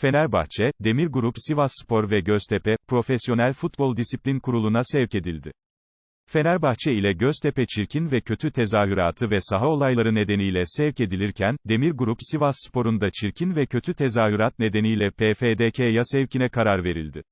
Fenerbahçe, Demir Grup Sivasspor ve Göztepe, Profesyonel Futbol Disiplin Kurulu'na sevk edildi. Fenerbahçe ile Göztepe çirkin ve kötü tezahüratı ve saha olayları nedeniyle sevk edilirken, Demir Grup Sivasspor'un da çirkin ve kötü tezahürat nedeniyle PFDK'ya sevkine karar verildi.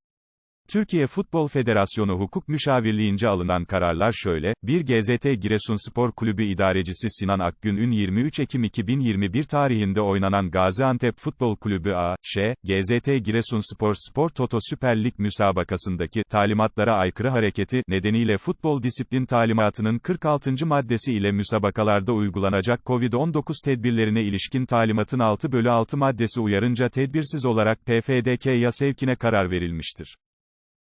Türkiye Futbol Federasyonu Hukuk Müşavirliğince alınan kararlar şöyle, 1 GZT Giresunspor Kulübü İdarecisi Sinan Akgün'ün 23 Ekim 2021 tarihinde oynanan Gaziantep Futbol Kulübü A, Ş, GZT Giresunspor Spor Toto Süper Lig müsabakasındaki talimatlara aykırı hareketi nedeniyle futbol disiplin talimatının 46. maddesi ile müsabakalarda uygulanacak COVID-19 tedbirlerine ilişkin talimatın 6 bölü 6 maddesi uyarınca tedbirsiz olarak PFDK'ya sevkine karar verilmiştir.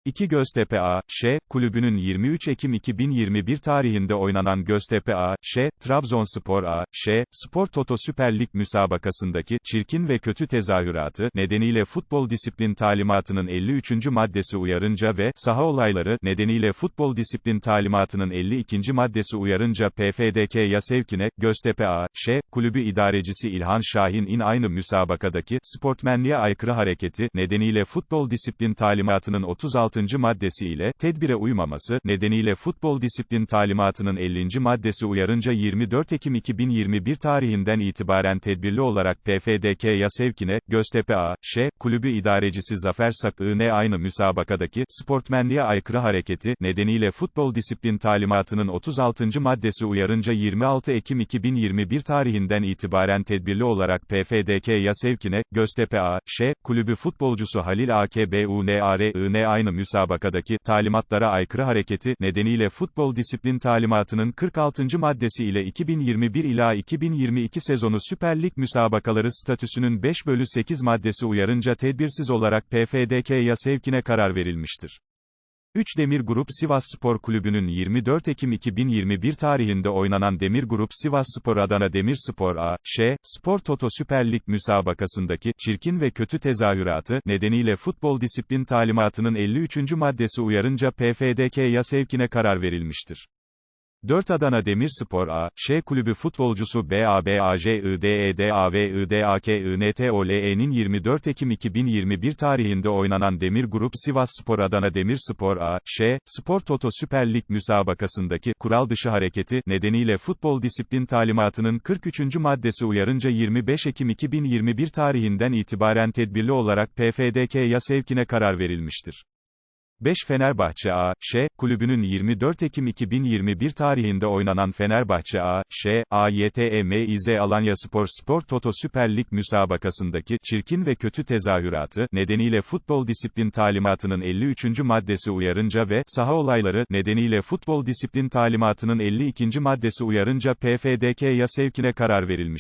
2 Göztepe A, Ş, kulübünün 23 Ekim 2021 tarihinde oynanan Göztepe A, Ş, Trabzonspor A, Ş, Spor Toto Süper Lig müsabakasındaki çirkin ve kötü tezahüratı nedeniyle futbol disiplin talimatının 53. maddesi uyarınca ve saha olayları nedeniyle futbol disiplin talimatının 52. maddesi uyarınca PFDK'ya sevkine Göztepe A, Ş, kulübü idarecisi İlhan Şahin'in aynı müsabakadaki sportmenliğe aykırı hareketi nedeniyle futbol disiplin talimatının 36 36. maddesi ile, tedbire uymaması, nedeniyle futbol disiplin talimatının 50. maddesi uyarınca 24 Ekim 2021 tarihinden itibaren tedbirli olarak PFDK'ya sevkine, Göztepe A, Ş, kulübü idarecisi Zafer Sakı'nın aynı müsabakadaki, sportmenliğe aykırı hareketi, nedeniyle futbol disiplin talimatının 36. maddesi uyarınca 26 Ekim 2021 tarihinden itibaren tedbirli olarak PFDK'ya sevkine, Göztepe A, Ş, kulübü futbolcusu Halil AKBUNARIN aynı müsabakadaki talimatlara aykırı hareketi nedeniyle futbol disiplin talimatının 46. maddesi ile 2021 ila 2022 sezonu Süper Lig müsabakaları statüsünün 5 bölü 8 maddesi uyarınca tedbirsiz olarak PFDK'ya sevkine karar verilmiştir. 3 Demir Grup Sivas Spor Kulübü'nün 24 Ekim 2021 tarihinde oynanan Demir Grup Sivas Spor Adana Demirspor A, Ş, Spor Toto Süper Lig müsabakasındaki çirkin ve kötü tezahüratı nedeniyle futbol disiplin talimatının 53. maddesi uyarınca PFDK'ya sevkine karar verilmiştir. 4 Adana Demirspor A, Ş kulübü futbolcusu BABAJIDEDAVIDAKINTOLE'nin 24 Ekim 2021 tarihinde oynanan Demir Grup Sivas Spor Adana Demirspor A, Ş, Spor Toto Süper Lig müsabakasındaki kural dışı hareketi nedeniyle futbol disiplin talimatının 43. maddesi uyarınca 25 Ekim 2021 tarihinden itibaren tedbirli olarak PFDK'ya sevkine karar verilmiştir. 5 Fenerbahçe A, Ş, kulübünün 24 Ekim 2021 tarihinde oynanan Fenerbahçe A, Ş, AYTEMİZ Alanya Spor Spor Toto Süper Lig müsabakasındaki çirkin ve kötü tezahüratı nedeniyle futbol disiplin talimatının 53. maddesi uyarınca ve saha olayları nedeniyle futbol disiplin talimatının 52. maddesi uyarınca PFDK'ya sevkine karar verilmiştir.